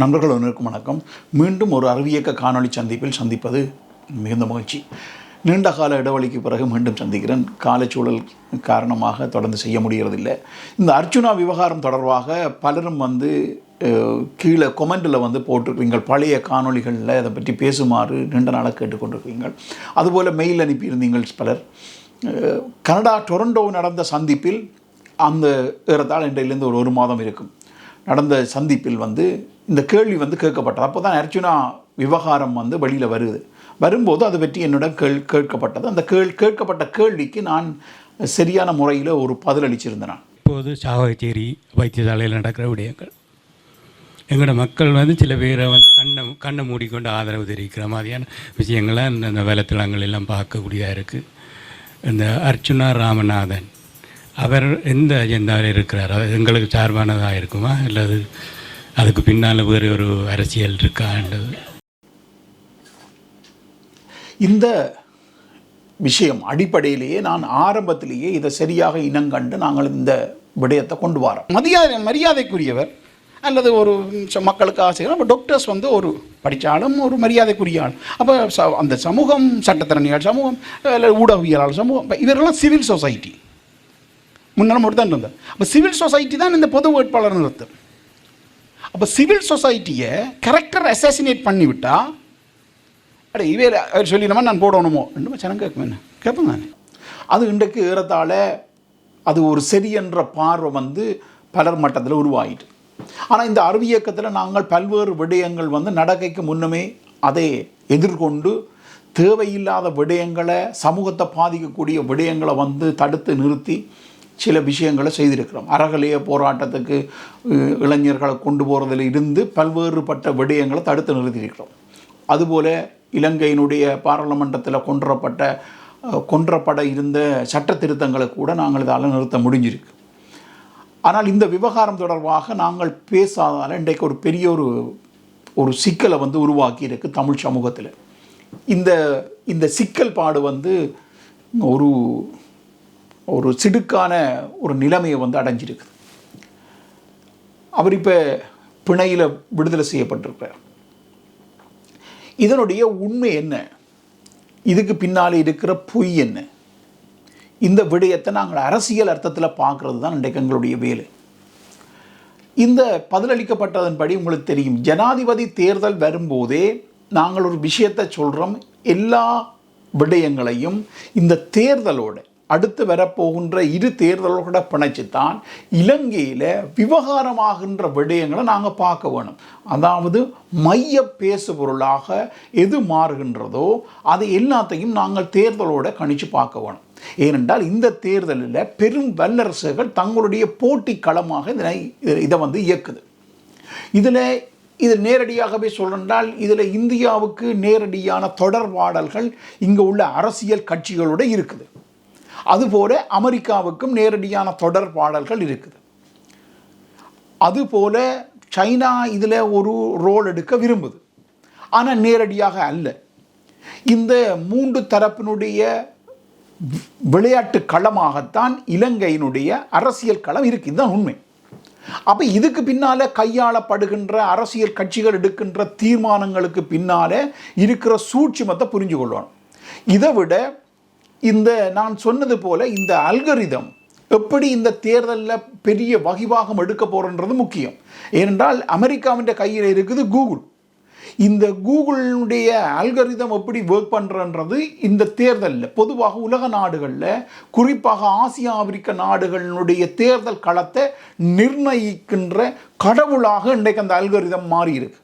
நண்பர்கள் அனைவருக்கும் வணக்கம். மீண்டும் ஒரு அறிவியக்க காணொளி சந்திப்பில் சந்திப்பது மிகுந்த மகிழ்ச்சி. நீண்ட கால இடைவெளிக்கு பிறகு மீண்டும் சந்திக்கிறேன். காலச்சூழல் காரணமாக தொடர்ந்து செய்ய முடிகிறதில்லை இந்த அர்ச்சுனா விவகாரம் தொடர்பாக பலரும் வந்து கீழே கொமெண்டில் வந்து போட்டிருக்கிறீங்க. பழைய காணொளிகளில் அதை பற்றி பேசுமாறு நீண்ட நாளாக கேட்டுக்கொண்டிருக்கிறீங்க. அதுபோல் மெயில் அனுப்பியிருந்தீங்கள் பலர். கனடா டொரண்டோ நடந்த சந்திப்பில் அந்த ஏறத்தாழ் இன்றையிலேருந்து ஒரு ஒரு மாதம் இருக்கும். நடந்த சந்திப்பில் வந்து இந்த கேள்வி வந்து கேட்கப்பட்டது. அப்போ தான் அர்ச்சுனா விவகாரம் வந்து வெளியில் வருது. வரும்போது அதை பற்றி என்னோட கேள் கேட்கப்பட்டது. அந்த கேள் கேட்கப்பட்ட கேள்விக்கு நான் சரியான முறையில் ஒரு பதிலளிச்சிருந்தேன் நான் இப்போது சாவகச்சேரி வைத்தியசாலையில் நடக்கிற விடயங்கள். எங்களோட மக்கள் வந்து சில பேரை வந்து கண்ணை கண்ணை மூடிக்கொண்டு ஆதரவு தெரிவிக்கிற மாதிரியான விஷயங்களை இந்த இந்த வேலைத்தளங்கள் எல்லாம் பார்க்கக்கூடியதாக இருக்குது இந்த அர்ச்சுனா ராமநாதன் அவர் எந்த அஜெண்டாவில் இருக்கிறார்? அது எங்களுக்கு சார்பானதாக இருக்குமா? அல்லது அதுக்கு பின்னால் வேறு ஒரு அரசியல் இருக்கான்றது இந்த விஷயம் அடிப்படையிலேயே நான் ஆரம்பத்திலேயே இதை சரியாக இனங்கண்டு நாங்கள் இந்த விடயத்தை கொண்டு வரோம். மரியாதை மரியாதைக்குரியவர் அல்லது ஒரு மக்களுக்கு ஆசைகள் அப்போ டாக்டர்ஸ் வந்து ஒரு படித்தாலும் ஒரு மரியாதைக்குரிய ஆள். அப்போ ச அந்த சமூகம் சட்டத்திறனியால் சமூகம் இல்லை ஊடகவியலாளர் சமூகம் இவரெல்லாம் சிவில் சொசைட்டி முன்னாள் மட்டும் தான் இருந்தார் அப்போ சிவில் சொசைட்டி தான் இந்த பொது வேட்பாளர் நிறுத்தம். அப்போ சிவில் சொசைட்டியை கரெக்டர் அசாசினேட் பண்ணிவிட்டா? அடே இவே அவர் சொல்லிடமா நான் போடணுமோ? ரெண்டு சனம் கேட்கும் கேட்பேன் நான் அது இன்றைக்கு ஏறத்தாழ அது ஒரு சரி என்ற பார்வை வந்து பலர் மட்டத்தில் உருவாயிட்டு. ஆனால் இந்த அறிவியக்கத்தில் நாங்கள் பல்வேறு விடயங்கள் வந்து நடக்கைக்கு முன்னமே அதை எதிர்கொண்டு தேவையில்லாத விடயங்களை சமூகத்தை பாதிக்கக்கூடிய விடயங்களை வந்து தடுத்து நிறுத்தி சில விஷயங்களை செய்திருக்கிறோம். அறகலைய போராட்டத்துக்கு இளைஞர்களை கொண்டு போகிறதுல இருந்து பல்வேறுபட்ட விடயங்களை தடுத்து நிறுத்தியிருக்கிறோம். அதுபோல் இலங்கையினுடைய பாராளுமன்றத்தில் கொன்றப்பட்ட கொன்றப்பட இருந்த சட்ட திருத்தங்களை கூட நாங்கள் இதால் நிறுத்த முடிஞ்சிருக்கு. ஆனால் இந்த விவகாரம் தொடர்பாக நாங்கள் பேசாதால் இன்றைக்கு ஒரு பெரிய ஒரு ஒரு சிக்கலை வந்து உருவாக்கி இருக்கு தமிழ் சமூகத்தில். இந்த இந்த சிக்கல் பாடு வந்து ஒரு ஒரு சிடுக்கான ஒரு நிலைமையை வந்து அடைஞ்சிருக்கு அவர் இப்போ பிணையில் விடுதலை செய்யப்பட்டிருக்கிறார். இதனுடைய உண்மை என்ன? இதுக்கு பின்னால் இருக்கிற பொய் என்ன? இந்த விடயத்தை நாங்கள் அரசியல் அர்த்தத்தில் பார்க்கறது தான் இன்றைக்கு எங்களுடைய வேலை. இந்த பதிலளிக்கப்பட்டதன்படி உங்களுக்கு தெரியும் ஜனாதிபதி தேர்தல் வரும்போதே நாங்கள் ஒரு விஷயத்தை சொல்கிறோம் எல்லா விடயங்களையும் இந்த தேர்தலோட அடுத்து வரப்போகின்ற இரு தேர்தலோட பிணைச்சுத்தான் இலங்கையில் விவகாரமாகின்ற விடயங்களை நாங்கள் பார்க்க வேணும். அதாவது மைய பேசு பொருளாக எது மாறுகின்றதோ அதை எல்லாத்தையும் நாங்கள் தேர்தலோட கணிச்சு பார்க்க வேணும். ஏனென்றால் இந்த தேர்தலில் பெரும் வல்லரசுகள் தங்களுடைய போட்டி களமாக இதனை இதை வந்து இயக்குது. இதில் இது நேரடியாகவே சொல்றால் இதில் இந்தியாவுக்கு நேரடியான தொடர்பாடல்கள் இங்கே உள்ள அரசியல் கட்சிகளோட இருக்குது. அதுபோல அமெரிக்காவுக்கும் நேரடியான தொடர்பாடல்கள் இருக்குது. அதுபோல சைனா இதில் ஒரு ரோல் எடுக்க விரும்புது. ஆனால் நேரடியாக அல்ல. இந்த மூன்று தரப்பினுடைய விளையாட்டு களமாகத்தான் இலங்கையினுடைய அரசியல் களம் இருக்கு இதுதான் உண்மை. அப்போ இதுக்கு பின்னால கையாளப்படுகின்ற அரசியல் கட்சிகள் எடுக்கின்ற தீர்மானங்களுக்கு பின்னால் இருக்கிற சூட்சுமத்தை புரிஞ்சு கொள்ளணும் இதை விட இந்த நான் சொன்னது போல இந்த அல்கரிதம் எப்படி இந்த தேர்தலில் பெரிய வகிவாகம் எடுக்க போறன்றது முக்கியம். ஏனென்றால் அமெரிக்காவின் கையில் இருக்குது கூகுள் இந்த கூகுளினுடைய அல்கரிதம் எப்படி ஒர்க் பண்ணுறன்றது இந்த தேர்தலில் பொதுவாக உலக நாடுகளில் குறிப்பாக ஆசியா ஆப்பிரிக்க நாடுகளினுடைய தேர்தல் களத்தை நிர்ணயிக்கின்ற கடவுளாக இன்றைக்கு அந்த அல்கரிதம் மாறி இருக்கு.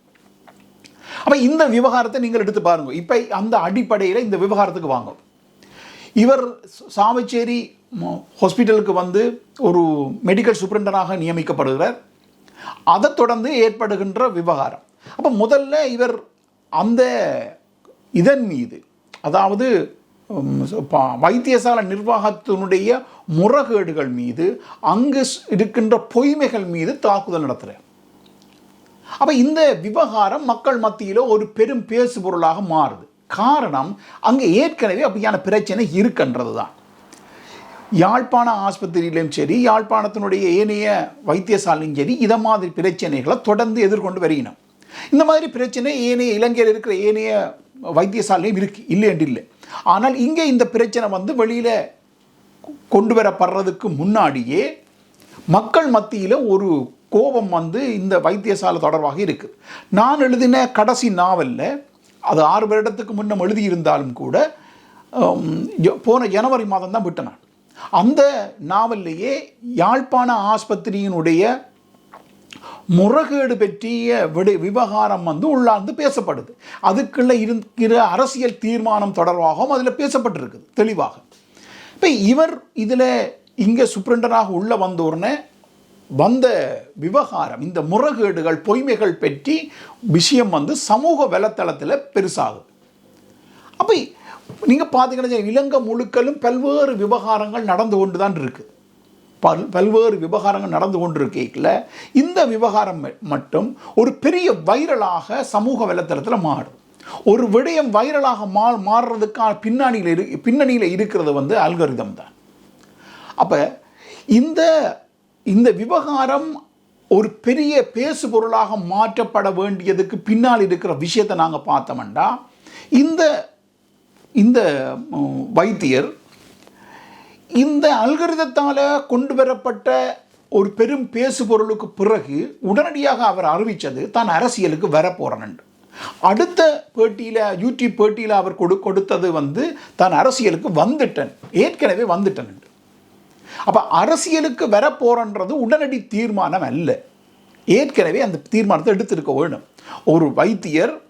அப்போ இந்த விவகாரத்தை நீங்கள் எடுத்து பாருங்கள் இப்போ அந்த அடிப்படையில் இந்த விவகாரத்துக்கு வாங்க. இவர் சாமச்சேரி ஹாஸ்பிட்டலுக்கு வந்து ஒரு மெடிக்கல் சூப்பரண்டராக நியமிக்கப்படுகிறார். அதைத் தொடர்ந்து ஏற்படுகின்ற விவகாரம். அப்போ முதல்ல இவர் அந்த இதன் மீது அதாவது வைத்தியசாலை நிர்வாகத்தினுடைய முறைகேடுகள் மீது அங்கு இருக்கின்ற பொய்மைகள் மீது தாக்குதல் நடத்துகிறார் அப்போ இந்த விவகாரம் மக்கள் மத்தியில் ஒரு பெரும் பேசு பொருளாக மாறுது. காரணம் அங்கே ஏற்கனவே அப்படியான பிரச்சனை இருக்குன்றது தான் யாழ்ப்பாண ஆஸ்பத்திரியிலும் சரி யாழ்ப்பாணத்தினுடைய ஏனைய வைத்தியசாலையும் சரி இதை மாதிரி பிரச்சனைகளை தொடர்ந்து எதிர்கொண்டு வருகிறோம் இந்த மாதிரி பிரச்சனை ஏனைய இலங்கையில் இருக்கிற ஏனைய வைத்தியசாலையும் இருக்கு இல்லை இல்லை. ஆனால் இங்கே இந்த பிரச்சனை வந்து வெளியில் கொண்டு வரப்படுறதுக்கு முன்னாடியே மக்கள் மத்தியில் ஒரு கோபம் வந்து இந்த வைத்தியசாலை தொடர்பாக இருக்குது நான் எழுதின கடைசி நாவலில் அது ஆறு வருடத்துக்கு முன்னே எழுதியிருந்தாலும் கூட போன ஜனவரி மாதம் தான் விட்டேன் நான் அந்த நாவல்லையே யாழ்ப்பாண ஆஸ்பத்திரியினுடைய முறகேடு பற்றிய விடு விவகாரம் வந்து உள்ளார்ந்து பேசப்படுது. அதுக்குள்ளே இருக்கிற அரசியல் தீர்மானம் தொடர்பாகவும் அதில் பேசப்பட்டிருக்குது தெளிவாக. இப்போ இவர் இதில் இங்கே சுப்ரண்டராக உள்ளே வந்த உடனே வந்த விவகாரம் இந்த முறைகேடுகள் பொய்மைகள் பற்றி விஷயம் வந்து சமூக வலைத்தளத்தில் பெருசாகுது. அப்போ நீங்கள் பார்த்தீங்கன்னா இலங்கை முழுக்கலும் பல்வேறு விவகாரங்கள் நடந்து கொண்டு தான் இருக்குது பல் பல்வேறு விவகாரங்கள் நடந்து கொண்டிருக்கையில் இந்த விவகாரம் மட்டும் ஒரு பெரிய வைரலாக சமூக வலைத்தளத்தில் மாறும். ஒரு விடயம் வைரலாக மா மாறுறதுக்கான பின்னணியில் இரு பின்னணியில் இருக்கிறது வந்து அல்கரிதம் தான். அப்போ இந்த இந்த விவகாரம் ஒரு பெரிய பேசு பொருளாக மாற்றப்பட வேண்டியதுக்கு பின்னால் இருக்கிற விஷயத்தை நாங்கள் பார்த்தோம்டா. இந்த இந்த வைத்தியர் இந்த அல்கரிதத்தால் கொண்டு வரப்பட்ட ஒரு பெரும் பேசு பொருளுக்கு பிறகு உடனடியாக அவர் அறிவித்தது தான் அரசியலுக்கு வர அடுத்த பேட்டியில் யூடியூப் பேட்டியில் அவர் கொடு கொடுத்தது வந்து தான் அரசியலுக்கு வந்துட்டேன். ஏற்கனவே வந்துட்டேன் அப்போ அரசியலுக்கு வர உடனடி தீர்மானம் அல்ல. ஏற்கனவே அந்த தீர்மானத்தை எடுத்திருக்க வேணும். ஒரு வைத்தியர்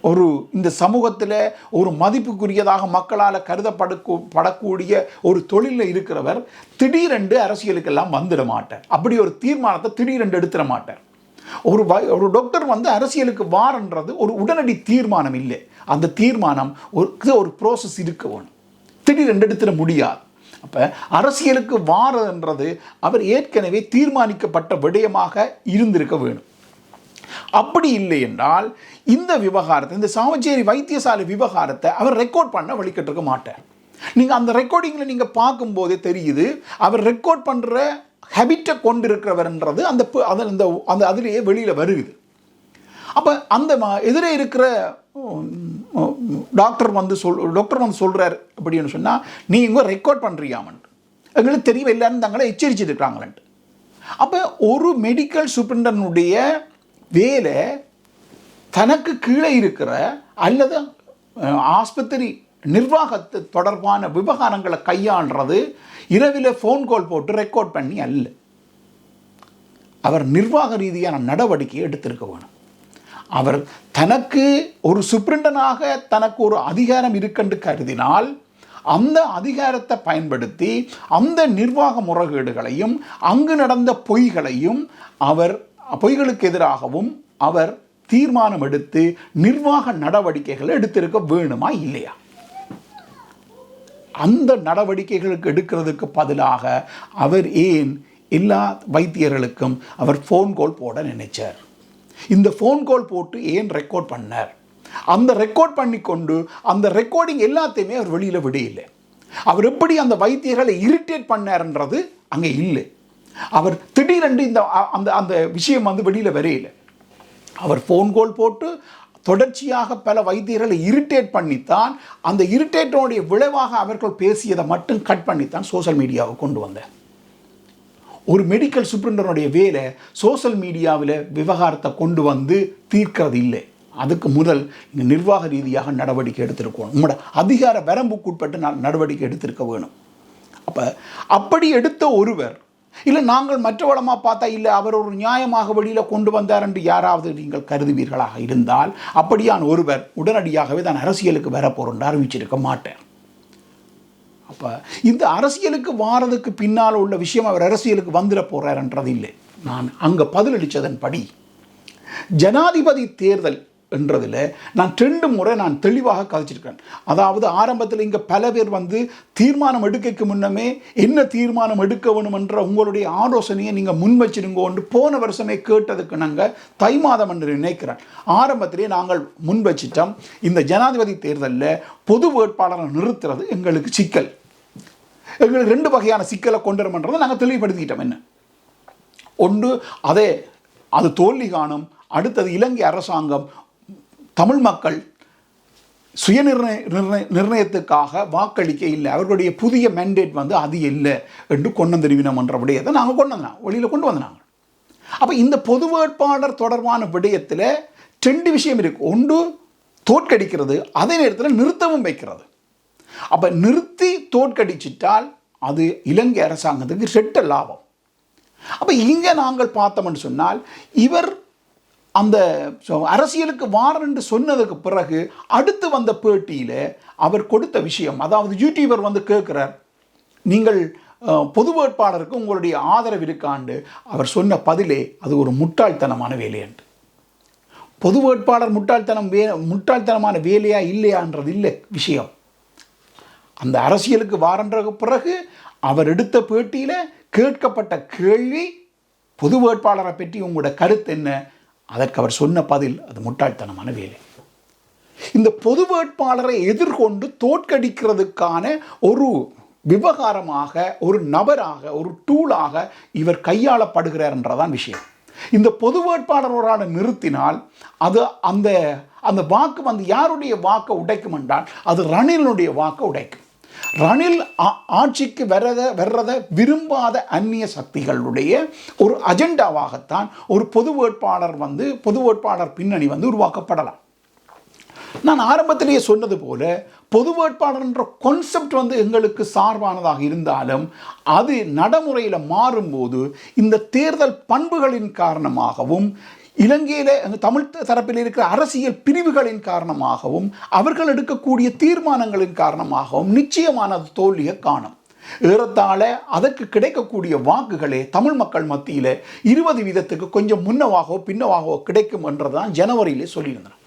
ஒரு இந்த சமூகத்தில் ஒரு மதிப்புக்குரியதாக மக்களால் கருதப்படக்கூ படக்கூடிய ஒரு தொழிலில் இருக்கிறவர் திடீரென்று அரசியலுக்கெல்லாம் வந்துட மாட்டார். அப்படி ஒரு தீர்மானத்தை திடீரென்று எடுத்துட மாட்டார். ஒரு வை- ஒரு டாக்டர் வந்து அரசியலுக்கு வாரன்றது ஒரு உடனடி தீர்மானம் இல்லை. அந்த தீர்மானம் ஒரு ஒரு ப்ரோசஸ் இருக்க வேணும். திடீரென்று எடுத்துட முடியாது. அப்போ அரசியலுக்கு வாரன்றது அவர் ஏற்கனவே தீர்மானிக்கப்பட்ட விடயமாக இருந்திருக்க வேணும். அப்படி இல்லை என்றால் இந்த விவகாரத்தை இந்த சாவச்சேரி வைத்தியசாலை விவகாரத்தை அவர் ரெக்கார்ட் பண்ண வழிகட்டிருக்க மாட்டார். நீங்கள் அந்த ரெக்கார்டிங்கில் நீங்கள் பார்க்கும்போதே தெரியுது அவர் ரெக்கார்ட் பண்ணுற ஹேபிட்டை கொண்டிருக்கிறவர்ன்றது அந்த அந்த அந்த அதிலேயே வெளியில் வருகுது அப்போ அந்த எதிரே இருக்கிற டாக்டர் வந்து சொல் டாக்டர் வந்து சொல்கிறார் அப்படின்னு சொன்னால் நீ இவங்க ரெக்கார்ட் பண்ணுறியாமன்ட்டு எங்களுக்கு தெரியவே இல்லைன்னு தங்களை எச்சரிச்சிருக்கிறாங்களன்ட்டு அப்போ ஒரு மெடிக்கல் சூப்பரண்டனுடைய வேலை தனக்கு கீழே இருக்கிற அல்லது ஆஸ்பத்திரி நிர்வாகத்து தொடர்பான விவகாரங்களை கையாள்றது இரவில் ஃபோன் கால் போட்டு ரெக்கார்ட் பண்ணி அல்ல. அவர் நிர்வாக ரீதியான நடவடிக்கை எடுத்திருக்க வேணும். அவர் தனக்கு ஒரு சுப்ரிண்டனாக தனக்கு ஒரு அதிகாரம் இருக்கென்று கருதினால் அந்த அதிகாரத்தை பயன்படுத்தி அந்த நிர்வாக முறைகேடுகளையும் அங்கு நடந்த பொய்களையும் அவர் பொய்களுக்கு எதிராகவும் அவர் தீர்மானம் எடுத்து நிர்வாக நடவடிக்கைகளை எடுத்திருக்க வேணுமா இல்லையா? அந்த நடவடிக்கைகளுக்கு எடுக்கிறதுக்கு பதிலாக அவர் ஏன் எல்லா வைத்தியர்களுக்கும் அவர் ஃபோன் கால் போட நினைச்சார்? இந்த ஃபோன் கால் போட்டு ஏன் ரெக்கார்ட் பண்ணார்? அந்த ரெக்கார்ட் பண்ணி கொண்டு அந்த ரெக்கார்டிங் எல்லாத்தையுமே அவர் வெளியில் விடையில்லை. அவர் எப்படி அந்த வைத்தியர்களை இரிட்டேட் பண்ணார்ன்றது அங்கே இல்லை. அவர் திடீரென்று இந்த அந்த அந்த விஷயம் வந்து வெளியில் வரையில அவர் ஃபோன் கால் போட்டு தொடர்ச்சியாக பல வைத்தியர்களை இரிட்டேட் பண்ணித்தான் அந்த இரிட்டேட்டனுடைய விளைவாக அவர்கள் பேசியதை மட்டும் கட் பண்ணித்தான் சோஷியல் மீடியாவை கொண்டு வந்தார். ஒரு மெடிக்கல் சூப்பரண்டனுடைய வேலை சோஷியல் மீடியாவில் விவகாரத்தை கொண்டு வந்து தீர்க்கிறது இல்லை அதுக்கு முதல் இங்கே நிர்வாக ரீதியாக நடவடிக்கை எடுத்திருக்கணும். உங்களோட அதிகார வரம்புக்குட்பட்டு நான் நடவடிக்கை எடுத்திருக்க வேணும். அப்போ அப்படி எடுத்த ஒருவர் இல்லை நாங்கள் மற்றவளமாக பார்த்தா இல்லை அவர் ஒரு நியாயமாக வெளியில் கொண்டு வந்தார் என்று யாராவது நீங்கள் கருதுவீர்களாக இருந்தால் அப்படியான ஒருவர் உடனடியாகவே தான் அரசியலுக்கு வரப்போறேன் அறிவிச்சிருக்க மாட்டேன் அப்போ இந்த அரசியலுக்கு வாரதுக்கு பின்னால் உள்ள விஷயம் அவர் அரசியலுக்கு வந்துட போகிறாருன்றது இல்லை நான் அங்கே பதிலளித்ததன் படி ஜனாதிபதி தேர்தல் என்றதில் நான் ரெண்டு முறை நான் தெளிவாக கதைச்சிருக்கிறேன். அதாவது ஆரம்பத்தில் இங்கே பல பேர் வந்து தீர்மானம் எடுக்கைக்கு முன்னமே என்ன தீர்மானம் எடுக்க வேணுமென்ற உங்களுடைய ஆலோசனையை நீங்கள் முன் வச்சிருங்கோன்னு போன வருஷமே கேட்டதுக்கு நாங்கள் தை மாதம் என்று நினைக்கிறேன். ஆரம்பத்திலே நாங்கள் முன் வச்சிட்டோம். இந்த ஜனாதிபதி தேர்தலில் பொது வேட்பாளரை நிறுத்துறது எங்களுக்கு சிக்கல். எங்களுக்கு ரெண்டு வகையான சிக்கலை கொண்டு வரணுன்றதை நாங்கள் தெளிவுபடுத்திக்கிட்டோம் என்ன? ஒன்று அதே அது தோல்வி காணும். அடுத்தது இலங்கை அரசாங்கம் தமிழ் மக்கள் சுயநிர்ணய நிர்ணய நிர்ணயத்துக்காக வாக்களிக்க இல்லை. அவர்களுடைய புதிய மேண்டேட் வந்து அது இல்லை என்று கொண்டு தெரிவினம் என்ற விடயத்தை நாங்கள் கொண்டு வந்தோம். வெளியில் கொண்டு வந்தாங்க அப்போ இந்த பொது வேட்பாளர் தொடர்பான விடயத்தில் ரெண்டு விஷயம் இருக்கு. ஒன்று தோற்கடிக்கிறது. அதே நேரத்தில் நிறுத்தவும் வைக்கிறது. அப்போ நிறுத்தி தோற்கடிச்சிட்டால் அது இலங்கை அரசாங்கத்துக்கு ரெட்ட லாபம். அப்போ இங்கே நாங்கள் பார்த்தோம்னு சொன்னால் இவர் அந்த அரசியலுக்கு வாரன் என்று சொன்னதுக்கு பிறகு அடுத்து வந்த பேட்டியில் அவர் கொடுத்த விஷயம் அதாவது யூடியூபர் வந்து கேட்குறார் நீங்கள் பொது வேட்பாளருக்கு உங்களுடைய ஆதரவு இருக்காண்டு. அவர் சொன்ன பதிலே அது ஒரு முட்டாள்தனமான வேலை பொது வேட்பாளர் முட்டாள்தனம் வே முட்டாள்தனமான வேலையா இல்லையான்றது இல்லை விஷயம். அந்த அரசியலுக்கு வாரன்றதுக்கு பிறகு அவர் எடுத்த பேட்டியில் கேட்கப்பட்ட கேள்வி பொது வேட்பாளரை பற்றி உங்களோட கருத்து என்ன? அதற்கு அவர் சொன்ன பதில் அது முட்டாள்தனமான வேலை. இந்த பொது வேட்பாளரை எதிர்கொண்டு தோற்கடிக்கிறதுக்கான ஒரு விவகாரமாக ஒரு நபராக ஒரு டூலாக இவர் கையாளப்படுகிறார் என்றதான் விஷயம். இந்த பொது வேட்பாளர் ஒரு ஆளை நிறுத்தினால் அது அந்த அந்த வாக்கு வந்து யாருடைய வாக்கை உடைக்கும் என்றால் அது ரணிலனுடைய வாக்கை உடைக்கும். ரணில் ஆ- ஆட்சிக்கு வரத வர்றத விரும்பாத அந்நிய சக்திகளுடைய ஒரு அஜெண்டாவாகத்தான் ஒரு பொது வேட்பாளர் வந்து பொது வேட்பாளர் பின்னணி வந்து உருவாக்கப்படலாம். நான் ஆரம்பத்திலேயே சொன்னது போல பொது வேட்பாளர்ன்ற கான்செப்ட் வந்து எங்களுக்கு சார்பானதாக இருந்தாலும் அது நடைமுறையில் மாறும்போது இந்த தேர்தல் பண்புகளின் காரணமாகவும் இலங்கையில் அந்த தமிழ் தரப்பில் இருக்கிற அரசியல் பிரிவுகளின் காரணமாகவும் அவர்கள் எடுக்கக்கூடிய தீர்மானங்களின் காரணமாகவும் நிச்சயமானது தோல்வியை காணும். ஏறத்தாழ அதற்கு கிடைக்கக்கூடிய வாக்குகளே தமிழ் மக்கள் மத்தியில் இருபது வீதத்துக்கு கொஞ்சம் முன்னவாகவோ பின்னவாகவோ கிடைக்கும் என்றதான் ஜனவரியிலே சொல்லியிருந்தனர்.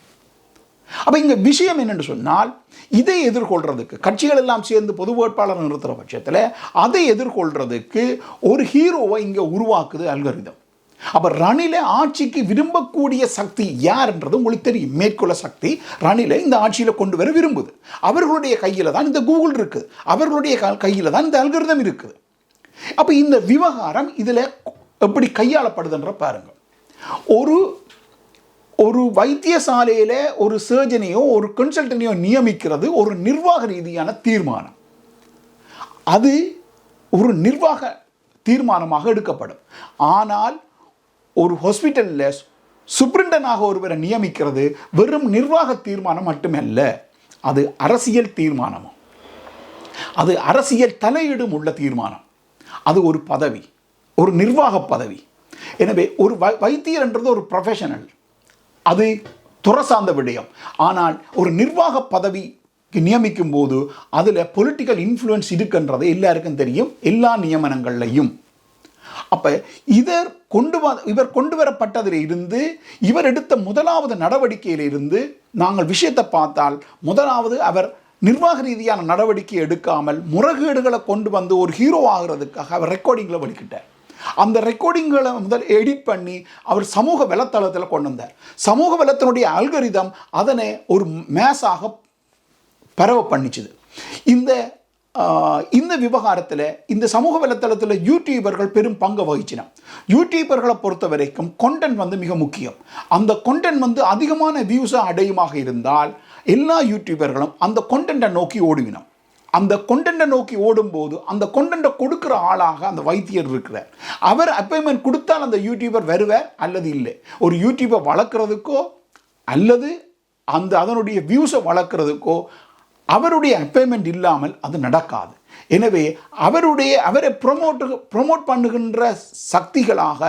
அப்போ இங்கே விஷயம் என்னென்னு சொன்னால் இதை எதிர்கொள்றதுக்கு கட்சிகள் எல்லாம் சேர்ந்து பொது வேட்பாளர் நிறுத்துகிற பட்சத்தில் அதை எதிர்கொள்றதுக்கு ஒரு ஹீரோவை இங்கே உருவாக்குது அல்கரிதம் அப்போ ரணில ஆட்சிக்கு விரும்பக்கூடிய சக்தி யார்ன்றது உங்களுக்கு தெரியும். மேற்கொள்ள சக்தி ரணில இந்த ஆட்சியில் கொண்டு வர விரும்புது. அவர்களுடைய கையில் தான் இந்த கூகுள் இருக்குது அவர்களுடைய கையில் தான் இந்த அல்கிருதம் இருக்குது. அப்போ இந்த விவகாரம் இதில் எப்படி கையாளப்படுதுன்ற பாருங்க. ஒரு ஒரு வைத்தியசாலையில் ஒரு சர்ஜனையோ ஒரு கன்சல்டனையோ நியமிக்கிறது ஒரு நிர்வாக ரீதியான தீர்மானம். அது ஒரு நிர்வாக தீர்மானமாக எடுக்கப்படும். ஆனால் ஒரு ஹாஸ்பிட்டலில் சுப்ரிண்டனாக ஒருவரை நியமிக்கிறது வெறும் நிர்வாக தீர்மானம் மட்டுமல்ல அது அரசியல் தீர்மானமும். அது அரசியல் தலையீடும் உள்ள தீர்மானம். அது ஒரு பதவி ஒரு நிர்வாக பதவி. எனவே ஒரு வை வைத்தியர் என்றது ஒரு ப்ரொஃபஷனல் அது துறை சார்ந்த விடயம். ஆனால் ஒரு நிர்வாக பதவிக்கு நியமிக்கும் போது அதில் பொலிட்டிக்கல் இன்ஃப்ளூயன்ஸ் இருக்குன்றது எல்லாருக்கும் தெரியும் எல்லா நியமனங்கள்லையும். அப்போ இதர் கொண்டு வ இவர் கொண்டு வரப்பட்டதில் இருந்து இவர் எடுத்த முதலாவது நடவடிக்கையிலிருந்து நாங்கள் விஷயத்தை பார்த்தால் முதலாவது அவர் நிர்வாக ரீதியான நடவடிக்கை எடுக்காமல் முறைகேடுகளை கொண்டு வந்து ஒரு ஹீரோ ஆகிறதுக்காக அவர் ரெக்கார்டிங்கில் வலிக்கிட்டார் அந்த ரெக்கார்டிங்களை முதல் எடிட் பண்ணி அவர் சமூக வலைத்தளத்தில் கொண்டு வந்தார். சமூக வலத்தினுடைய அல்கரிதம் அதனை ஒரு மேஸாக பரவ பண்ணிச்சுது. இந்த இந்த விவகாரத்தில் இந்த சமூக வலைத்தளத்தில் யூடியூபர்கள் பெரும் பங்கு வகிச்சின. யூடியூபர்களை பொறுத்த வரைக்கும் கொண்டென்ட் வந்து மிக முக்கியம். அந்த கொண்டென்ட் வந்து அதிகமான வியூஸை அடையுமாக இருந்தால் எல்லா யூடியூபர்களும் அந்த கொண்டென்ட்டை நோக்கி ஓடுவினோம். அந்த கொண்டென்ட்டை நோக்கி ஓடும்போது அந்த கொண்டெண்டை கொடுக்குற ஆளாக அந்த வைத்தியர் இருக்கிறார். அவர் அப்பாயின்மெண்ட் கொடுத்தால் அந்த யூடியூபர் வருவார் அல்லது இல்லை? ஒரு யூடியூபர் வளர்க்குறதுக்கோ அல்லது அந்த அதனுடைய வியூஸை வளர்க்குறதுக்கோ அவருடைய அப்பாயின்மெண்ட் இல்லாமல் அது நடக்காது. எனவே அவருடைய அவரை ப்ரொமோட்டு ப்ரொமோட் பண்ணுகின்ற சக்திகளாக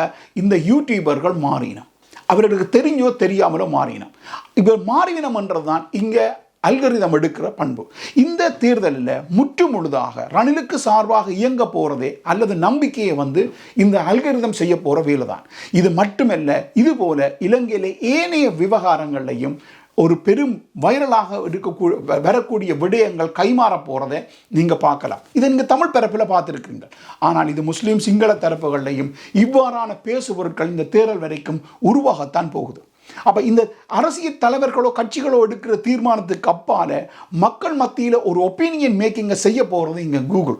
இந்த யூடியூபர்கள் மாறினோம். அவர்களுக்கு தெரிஞ்சோ தெரியாமலோ மாறினோம். இவர் மாறினம்ன்றது தான் இங்கே அல்கரிதம் எடுக்கிற பண்பு. இந்த தேர்தலில் முற்று முழுதாக ரணிலுக்கு சார்பாக இயங்க போகிறதே அல்லது நம்பிக்கையை வந்து இந்த அல்கரிதம் செய்ய போகிற வேலை தான் இது மட்டுமல்ல இதுபோல இலங்கையில் ஏனைய விவகாரங்களையும் ஒரு பெரும் வைரலாக இருக்கக்கூ வ- வரக்கூடிய விடயங்கள் கைமாற போகிறதை நீங்கள் பார்க்கலாம். இதை நீங்கள் தமிழ் பரப்பில் பார்த்துருக்கீங்க. ஆனால் இது முஸ்லீம் சிங்கள தரப்புகள்லையும் இவ்வாறான பேசுபொருட்கள் இந்த தேர்தல் வரைக்கும் உருவாகத்தான் போகுது. அப்போ இந்த அரசியல் தலைவர்களோ கட்சிகளோ எடுக்கிற தீர்மானத்துக்கு அப்பால மக்கள் மத்தியில் ஒரு ஒப்பீனியன் மேக்கிங்கை செய்ய போகிறது இங்கே கூகுள்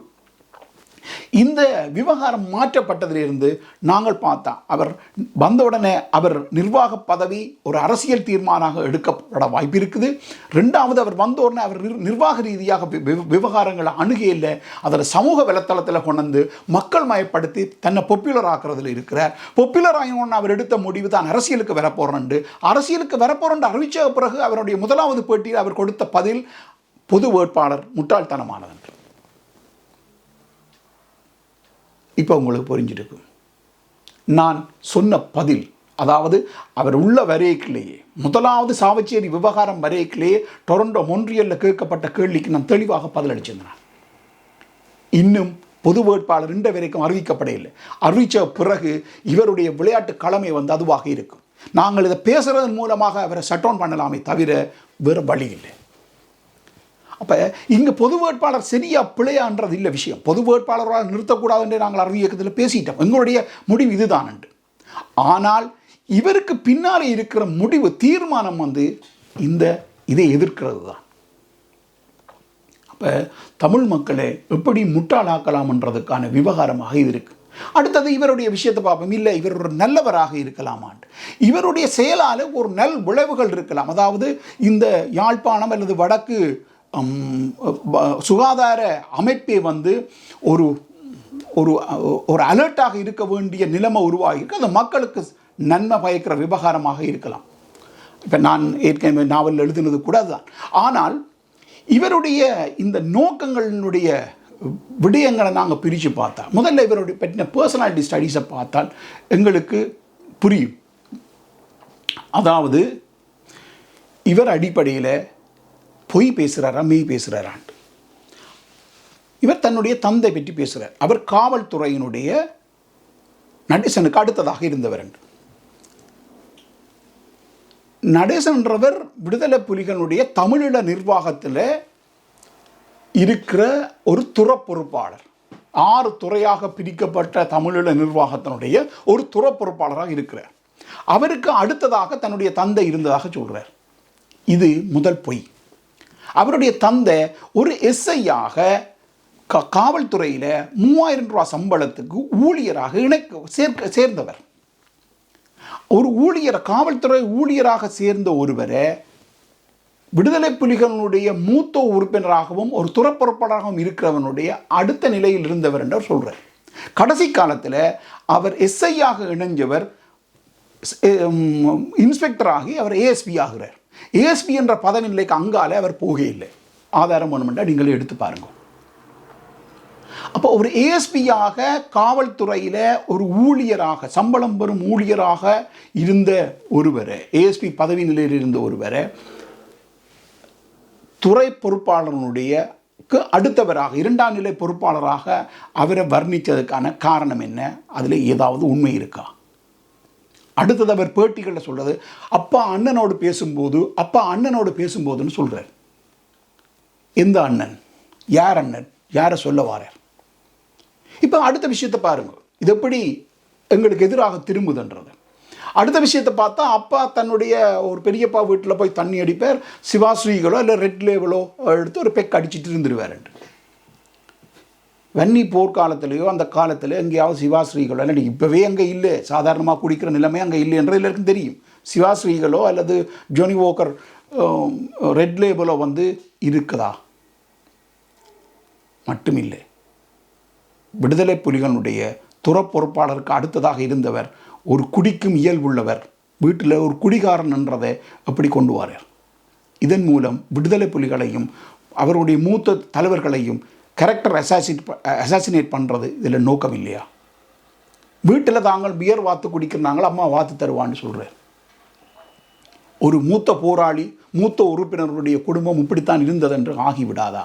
இந்த விவகாரம் மாற்றப்பட்டதிலிருந்து நாங்கள் பார்த்தா அவர் வந்தவுடனே அவர் நிர்வாக பதவி ஒரு அரசியல் தீர்மானமாக எடுக்கப்பட வாய்ப்பு இருக்குது. ரெண்டாவது அவர் வந்த உடனே அவர் நிர்வாக ரீதியாக விவகாரங்களை அணுகையில் அதில் சமூக வலைத்தளத்தில் கொண்டு வந்து மக்கள் மயப்படுத்தி தன்னை பொப்புலர் ஆக்குறதுல இருக்கிறார். பொப்புலர் ஆகினோன்னு அவர் எடுத்த முடிவு தான் அரசியலுக்கு வரப்போறண்டு அரசியலுக்கு வரப்போறண்டு அறிவிச்ச பிறகு அவருடைய முதலாவது பேட்டியில் அவர் கொடுத்த பதில் பொது வேட்பாளர் முட்டாள்தனமானது என்று இப்போ உங்களுக்கு புரிஞ்சிருக்கும் நான் சொன்ன பதில் அதாவது அவர் உள்ள வரைக்கிலேயே முதலாவது சாவச்சேரி விவகாரம் வரைக்கிலேயே டொரண்டோ மொன்றியலில் கேட்கப்பட்ட கேள்விக்கு நான் தெளிவாக பதிலளிச்சிருந்தேன். இன்னும் பொது வேட்பாளர் இன்ற வரைக்கும் அறிவிக்கப்படவில்லை அறிவித்த பிறகு இவருடைய விளையாட்டு கடமை வந்து அதுவாக இருக்கும். நாங்கள் இதை பேசுறதன் மூலமாக அவரை ஷட்டவுன் பண்ணலாமே தவிர வேறு வழி இல்லை. அப்போ இங்கே பொது வேட்பாளர் சரியா பிழையான்றது இல்லை விஷயம். பொது வேட்பாளராக நிறுத்தக்கூடாது என்று நாங்கள் அறிவு இயக்கத்தில் பேசிட்டோம். எங்களுடைய முடிவு இதுதான் என்று. ஆனால் இவருக்கு பின்னாலே இருக்கிற முடிவு தீர்மானம் வந்து இந்த இதை எதிர்க்கிறது தான். அப்போ தமிழ் மக்களை எப்படி முட்டாளாக்கலாம்ன்றதுக்கான விவகாரமாக இது இருக்கு. அடுத்தது இவருடைய விஷயத்தை பார்ப்போம். இல்லை இவர் ஒரு நல்லவராக இருக்கலாமான் இவருடைய செயலால் ஒரு நல் விளைவுகள் இருக்கலாம். அதாவது இந்த யாழ்ப்பாணம் அல்லது வடக்கு சுகாதார அமைப்பே வந்து ஒரு ஒரு ஒரு அலர்ட்டாக இருக்க வேண்டிய நிலைமை உருவாகியிருக்கு. அது மக்களுக்கு நன்மை பயக்கிற விவகாரமாக இருக்கலாம். இப்போ நான் ஏற்கனவே நாவல் எழுதினது கூட அதுதான். ஆனால் இவருடைய இந்த நோக்கங்களினுடைய விடயங்களை நாங்கள் பிரித்து பார்த்தா முதல்ல இவருடைய பற்றின பர்சனாலிட்டி ஸ்டடீஸை பார்த்தால் எங்களுக்கு புரியும். அதாவது இவர் அடிப்படையில் பொய் பேசுகிறாரா மெய் பேசுகிறாரான் இவர் தன்னுடைய தந்தை பற்றி பேசுகிறார் அவர் காவல்துறையினுடைய நடேசனுக்கு அடுத்ததாக இருந்தவர் என்று. நடேசன்றவர் விடுதலை புலிகளுடைய தமிழீழ நிர்வாகத்தில் இருக்கிற ஒரு துற பொறுப்பாளர் ஆறு துறையாக பிரிக்கப்பட்ட தமிழீழ நிர்வாகத்தினுடைய ஒரு துற பொறுப்பாளராக இருக்கிறார். அவருக்கு அடுத்ததாக தன்னுடைய தந்தை இருந்ததாக சொல்கிறார் இது முதல் பொய். அவருடைய தந்தை ஒரு எஸ்ஐயாக க காவல்துறையில் மூவாயிரம் ரூபா சம்பளத்துக்கு ஊழியராக இணைக்க சேர்க்க சேர்ந்தவர். ஒரு ஊழியர் காவல்துறை ஊழியராக சேர்ந்த ஒருவரை விடுதலை புலிகளுடைய மூத்த உறுப்பினராகவும் ஒரு துறப்பொறுப்பாளராகவும் இருக்கிறவனுடைய அடுத்த நிலையில் இருந்தவர் என்று அவர் கடைசி காலத்தில் அவர் எஸ்ஐயாக இணைஞ்சவர் இன்ஸ்பெக்டராகி அவர் ஏஎஸ்பி ஆகிறார். ஏஎஸ்பி என்ற பதவி நிலைக்கு அங்காலே அவர் போகையில்லை. ஆதாரம் வேணுமெண்டா நீங்களே எடுத்து பாருங்க. அப்போ ஒரு ஏஎஸ்பியாக காவல்துறையில் ஒரு ஊழியராக சம்பளம் பெறும் ஊழியராக இருந்த ஒருவரை ஏஎஸ்பி பதவி நிலையில் இருந்த ஒருவரை துறை பொறுப்பாளர்களுடைய அடுத்தவராக இரண்டாம் நிலை பொறுப்பாளராக அவரை வர்ணித்ததுக்கான காரணம் என்ன? அதில் ஏதாவது உண்மை இருக்கா? அடுத்தது அவர் பேட்டிகளில் சொல்கிறது அப்பா அண்ணனோடு பேசும்போது அப்பா அண்ணனோடு பேசும்போதுன்னு சொல்கிறார் எந்த அண்ணன்? யார் அண்ணன்? யாரை சொல்ல வாரார்? இப்போ அடுத்த விஷயத்தை பாருங்க. இது எப்படி எங்களுக்கு எதிராக திரும்புதுன்றது. அடுத்த விஷயத்தை பார்த்தா அப்பா தன்னுடைய ஒரு பெரியப்பா வீட்டில் போய் தண்ணி அடிப்பார் சிவாஸ்ரீகளோ இல்லை ரெட் லேவலோ எடுத்து ஒரு பெக் அடிச்சிட்டு இருந்துருவாருன்ட்டு. வன்னி போர்க்காலத்திலேயோ அந்த காலத்தில் எங்கேயாவது சிவாஸ்ரீகளோ இல்லை இப்போவே அங்கே இல்லை. சாதாரணமாக குடிக்கிற நிலைமை அங்கே இல்லை என்று எல்லாருக்கும் தெரியும். சிவாஸ்ரீகளோ அல்லது ஜோனி ஓக்கர் ரெட் லேபிளோ வந்து இருக்குதா? மட்டுமில்லை. விடுதலை புலிகளுடைய துற பொறுப்பாளருக்கு அடுத்ததாக இருந்தவர் ஒரு குடிக்கும் இயல்புள்ளவர் வீட்டில் ஒரு குடிகாரன் என்றதை அப்படி கொண்டு வரார். இதன் மூலம் விடுதலை புலிகளையும் அவருடைய மூத்த தலைவர்களையும் கேரக்டர் அசாசிட் அசாசினேட் பண்ணுறது இதில் நோக்கம் இல்லையா? வீட்டில் தாங்கள் பியர் வாத்து குடிக்கிறாங்களோ அம்மா வாத்து தருவான்னு சொல்கிறார் ஒரு மூத்த போராளி மூத்த உறுப்பினருடைய குடும்பம் இப்படித்தான் இருந்தது என்று ஆகிவிடாதா?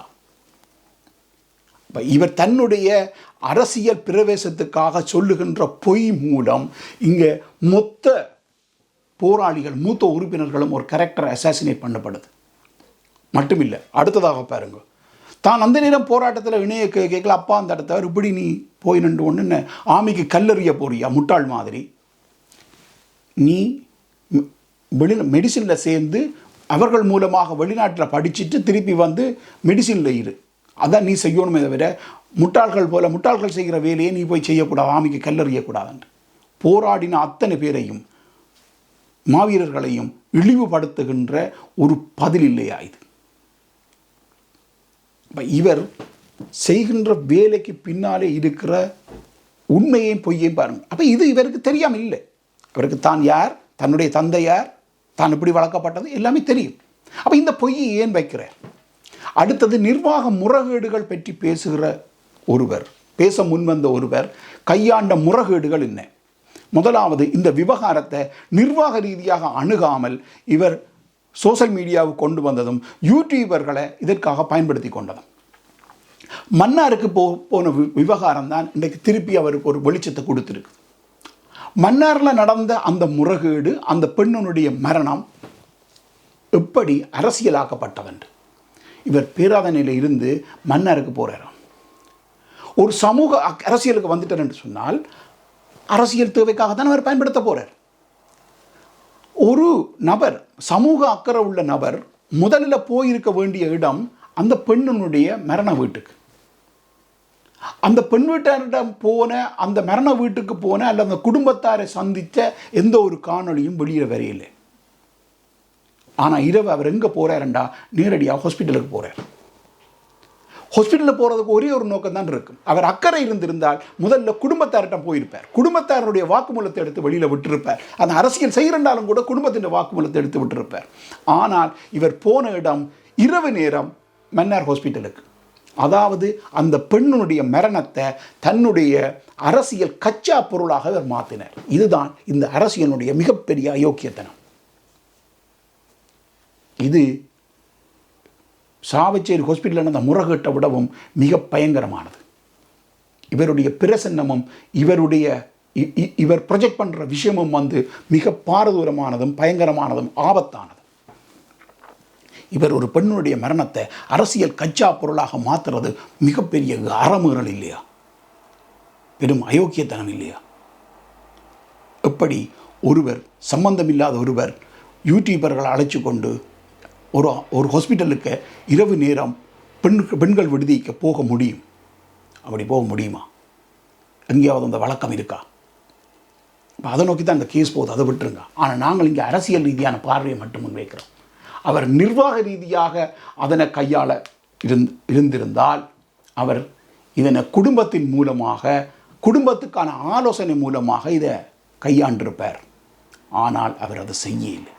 இவர் தன்னுடைய அரசியல் பிரவேசத்துக்காக சொல்லுகின்ற பொய் மூலம் இங்கே மொத்த போராளிகள் மூத்த உறுப்பினர்களும் ஒரு கேரக்டர் அசாசினேட் பண்ணப்படுது. மட்டுமில்லை அடுத்ததாக பாருங்கள் தான் அந்த நேரம் போராட்டத்தில் இணைய கே கேட்கல அப்பா அந்த இடத்த இப்படி நீ போய் நின்று ஒன்று ஆமிக்கு கல்லறிய போறியா முட்டாள் மாதிரி? நீ வெளி மெடிசினில் சேர்ந்து அவர்கள் மூலமாக வெளிநாட்டில் படிச்சுட்டு திருப்பி வந்து மெடிசினில் இரு. அதான் நீ செய்யணுமே தவிர முட்டாள்கள் போல முட்டாள்கள் செய்கிற வேலையை நீ போய் செய்யக்கூடாது ஆமிக்கு கல்லறியக்கூடாதுன்று போராடின அத்தனை பேரையும் மாவீரர்களையும் இழிவுபடுத்துகின்ற ஒரு பதில் இல்லையா இது? இவர் செய்கின்ற வேலைக்கு பின்னாலே இருக்கிற உண்மையையும் பொய்யையும் பாருங்கள் அப்போ இது இவருக்கு தெரியாமல் இல்லை. அவருக்கு தான் யார்? தன்னுடைய தந்தை யார்? தான் எப்படி வளர்க்கப்பட்டது? எல்லாமே தெரியும். அப்போ இந்த பொய்யை ஏன் வைக்கிறார்? அடுத்தது நிர்வாக முறைகேடுகள் பற்றி பேசுகிற ஒருவர் பேச முன்வந்த ஒருவர் கையாண்ட முறைகேடுகள் என்ன? முதலாவது இந்த விவகாரத்தை நிர்வாக ரீதியாக அணுகாமல் இவர் சோஷியல் மீடியாவுக்கு கொண்டு வந்ததும் யூடியூபர்களை இதற்காக பயன்படுத்தி கொண்டதும். மன்னாருக்கு போ போன வி- விவகாரம் தான் இன்றைக்கு திருப்பி அவருக்கு ஒரு வெளிச்சத்தை கொடுத்துருக்கு. மன்னாரில் நடந்த அந்த முறைகேடு அந்த பெண்ணினுடைய மரணம் எப்படி அரசியலாக்கப்பட்டதென்று. இவர் பேராதனையில் இருந்து மன்னாருக்கு போகிறாராம் ஒரு சமூக அக்- அரசியலுக்கு வந்துட்டார் என்று சொன்னால் அரசியல் தேவைக்காக தான் அவர் பயன்படுத்த போகிறார் ஒரு நபர் சமூக அக்கறை உள்ள நபர் முதலில் போயிருக்க வேண்டிய இடம் அந்த பெண்ணினுடைய மரண வீட்டுக்கு. அந்த பெண் வீட்டாரிடம் போன அந்த மரண வீட்டுக்கு போன அல்ல அந்த குடும்பத்தாரை சந்தித்த எந்த ஒரு காணொலியும் வெளியே வரையில்லை. ஆனால் இரவு அவர் எங்கே போறாருண்டா? நேரடியாக ஹாஸ்பிட்டலுக்கு போகிறார் ஹாஸ்பிட்டலில் போகிறதுக்கு ஒரே ஒரு நோக்கம் தான் இருக்கும். அவர் அக்கறை இருந்திருந்தால் முதல்ல குடும்பத்தார்கிட்ட போயிருப்பார். குடும்பத்தாருடைய வாக்குமூலத்தை எடுத்து வெளியில் விட்டிருப்பார். அந்த அரசியல் செய்கிறண்டாலும் கூட குடும்பத்தின் வாக்குமூலத்தை எடுத்து விட்டிருப்பார். ஆனால் இவர் போன இடம் இரவு நேரம் மன்னார் ஹாஸ்பிட்டலுக்கு. அதாவது அந்த பெண்ணுடைய மரணத்தை தன்னுடைய அரசியல் கச்சா பொருளாக அவர் மாற்றினார் இதுதான் இந்த அரசியலுடைய மிகப்பெரிய அயோக்கியத்தனம். இது சாவச்சேரி ஹாஸ்பிட்டலில் நடந்த முறைகேட்டை விடவும் மிக பயங்கரமானது. இவருடைய பிரசன்னமும் இவருடைய இ- இ- இவர் ப்ரொஜெக்ட் பண்ணுற விஷயமும் வந்து மிக பாரதூரமானதும் பயங்கரமானதும் ஆபத்தானதும் இவர் ஒரு பெண்ணுடைய மரணத்தை அரசியல் கச்சா பொருளாக மாற்றுறது மிகப்பெரிய அறமுறல் இல்லையா? பெரும் அயோக்கியத்தனம் இல்லையா? எப்படி ஒருவர் சம்பந்தமில்லாத ஒருவர் யூடியூபர்களை அழைச்சி கொண்டு ஒரு ஒரு ஹாஸ்பிட்டலுக்கு இரவு நேரம் பெண் பெண்கள் விடுதிக்கு போக முடியும். அப்படி போக முடியுமா? எங்கேயாவது அந்த வழக்கம் இருக்கா? இப்போ அதை நோக்கி தான் அந்த கேஸ் போகுது அதை விட்டுருங்க. ஆனால் நாங்கள் இங்கே அரசியல் ரீதியான பார்வையை மட்டும் முன்வைக்கிறோம். அவர் நிர்வாக ரீதியாக அதனை கையாள இருந் இருந்திருந்தால் அவர் இதனை குடும்பத்தின் மூலமாக குடும்பத்துக்கான ஆலோசனை மூலமாக இதை கையாண்டிருப்பார். ஆனால் அவர் அதை செய்யலை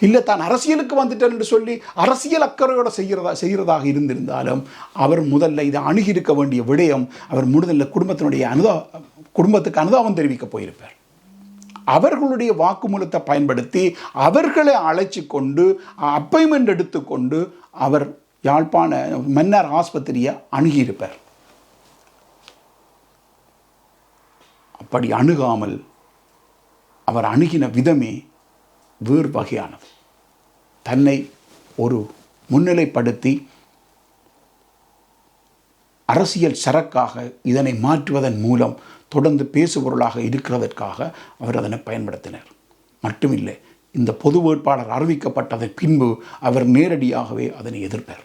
இல்லை தான் அரசியலுக்கு வந்துட்டேன் என்று சொல்லி அரசியல் அக்கறையோடு செய்கிறதா செய்கிறதாக இருந்திருந்தாலும் அவர் முதல்ல இதை அணுகியிருக்க வேண்டிய விடயம் அவர் முதல்ல குடும்பத்தினுடைய அனுதா குடும்பத்துக்கு அனுதாபம் தெரிவிக்க போயிருப்பார். அவர்களுடைய வாக்குமூலத்தை பயன்படுத்தி அவர்களை அழைச்சி கொண்டு அப்பாயின்மெண்ட் எடுத்துக்கொண்டு அவர் யாழ்ப்பாண மன்னர் ஆஸ்பத்திரியை அணுகியிருப்பார். அப்படி அணுகாமல் அவர் அணுகின விதமே வேறு வகையானது. தன்னை ஒரு முன்னிலைப்படுத்தி அரசியல் சரக்காக இதனை மாற்றுவதன் மூலம் தொடர்ந்து பேசுபொருளாக இருக்கிறதற்காக அவர் அதனை பயன்படுத்தினார். மட்டுமில்லை இந்த பொது வேட்பாளர் அறிவிக்கப்பட்டதன் பின்பு அவர் நேரடியாகவே அதனை எதிர்ப்பார்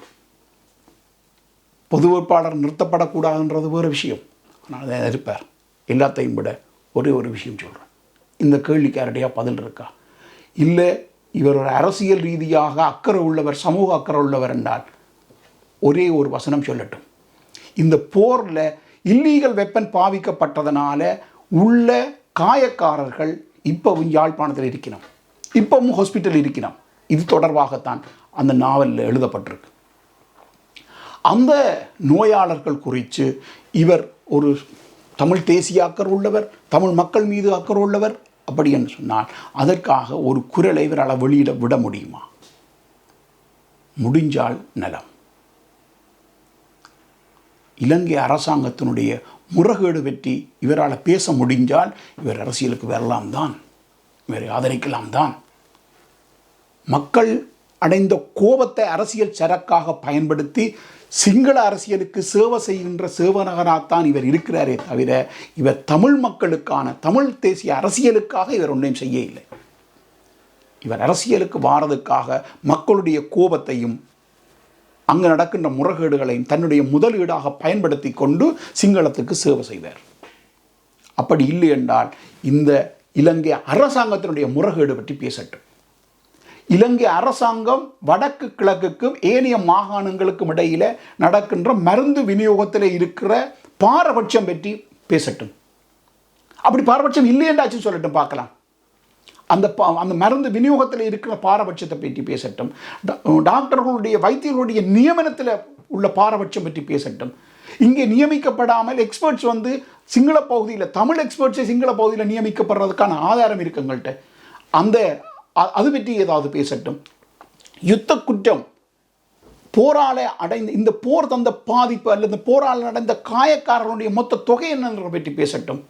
பொது வேட்பாளர் நிறுத்தப்படக்கூடாதுன்றது வேறு விஷயம். ஆனால் அதை எதிர்ப்பார். எல்லாத்தையும் விட ஒரே ஒரு விஷயம் சொல்கிறேன் இந்த கேள்விக்கு யாருடையா பதில் இருக்கா? இல்லை இவர் ஒரு அரசியல் ரீதியாக அக்கறை உள்ளவர் சமூக அக்கறை உள்ளவர் என்றால் ஒரே ஒரு வசனம் சொல்லட்டும். இந்த போரில் இல்லீகல் வெப்பன் பாவிக்கப்பட்டதனால உள்ள காயக்காரர்கள் இப்போவும் யாழ்ப்பாணத்தில் இருக்கணும் இப்பவும் ஹாஸ்பிட்டல் இருக்கணும் இது தொடர்பாகத்தான் அந்த நாவலில் எழுதப்பட்டிருக்கு. அந்த நோயாளர்கள் குறித்து இவர் ஒரு தமிழ் தேசிய அக்கறை உள்ளவர் தமிழ் மக்கள் மீது அக்கறை உள்ளவர் அப்படி என்று சொன்னால் அதற்காக ஒரு குரலை இவரால் வெளியிட விட முடியுமா? முடிஞ்சால் நலம். இலங்கை அரசாங்கத்தினுடைய முறகேடு பற்றி இவரால் பேச முடிஞ்சால் இவர் அரசியலுக்கு வரலாம் தான். இவரை ஆதரிக்கலாம் தான். மக்கள் அடைந்த கோபத்தை அரசியல் சரக்காக பயன்படுத்தி சிங்கள அரசியலுக்கு சேவை செய்கின்ற சேவனகராகத்தான் இவர் இருக்கிறாரே தவிர இவர் தமிழ் மக்களுக்கான தமிழ் தேசிய அரசியலுக்காக இவர் ஒன்றையும் செய்ய இல்லை. இவர் அரசியலுக்கு வாரதுக்காக மக்களுடைய கோபத்தையும் அங்கு நடக்கின்ற முறைகேடுகளையும் தன்னுடைய முதலீடாக பயன்படுத்தி கொண்டு சிங்களத்துக்கு சேவை செய்வார் அப்படி இல்லை என்றால் இந்த இலங்கை அரசாங்கத்தினுடைய முறைகேடு பற்றி பேசட்டும். இலங்கை அரசாங்கம் வடக்கு கிழக்குக்கும் ஏனைய மாகாணங்களுக்கும் இடையில நடக்கின்ற மருந்து விநியோகத்தில் இருக்கிற பாரபட்சம் பற்றி பேசட்டும். அப்படி பாரபட்சம் இல்லையென்றாச்சும் சொல்லட்டும் பார்க்கலாம். அந்த பா- அந்த மருந்து விநியோகத்தில் இருக்கிற பாரபட்சத்தை பற்றி பேசட்டும். டா- டாக்டர்களுடைய வைத்தியர்களுடைய நியமனத்தில் உள்ள பாரபட்சம் பற்றி பேசட்டும். இங்கே நியமிக்கப்படாமல் எக்ஸ்பர்ட்ஸ் வந்து சிங்கள பகுதியில் தமிழ் எக்ஸ்பர்ட்ஸை சிங்கள பகுதியில் நியமிக்கப்படுறதுக்கான ஆதாரம் இருக்குங்கள்ட்ட அந்த அது பற்றி ஏதாவது பேசட்டும். யுத்த குற்றம் போரால அடைந்த இந்த போர் தந்த பாதிப்பு அல்லது இந்த போரால் அடைந்த காயக்காரர்களுடைய மொத்த தொகை என்னன்ற பற்றி பேசட்டும்.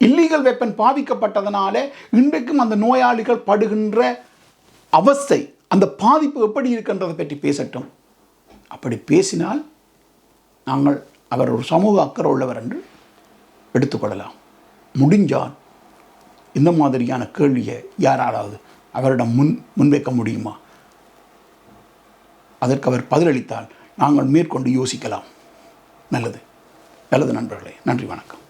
இல்லீகல் வெப்பன் பாதிக்கப்பட்டதனால இன்றைக்கும் அந்த நோயாளிகள் படுகின்ற அவஸ்தை அந்த பாதிப்பு எப்படி இருக்கின்றதை பற்றி பேசட்டும். அப்படி பேசினால் நாங்கள் அவர் ஒரு சமூக அக்கறை உள்ளவர் என்று எடுத்துக்கொள்ளலாம். முடிஞ்சால் இந்த மாதிரியான கேள்வியை யாராலாவது அவரிடம் முன் முன்வைக்க முடியுமா? அதற்கு அவர் பதிலளித்தால் நாங்கள் மேற்கொண்டு யோசிக்கலாம். நல்லது. நல்லது நண்பர்களே. நன்றி வணக்கம்.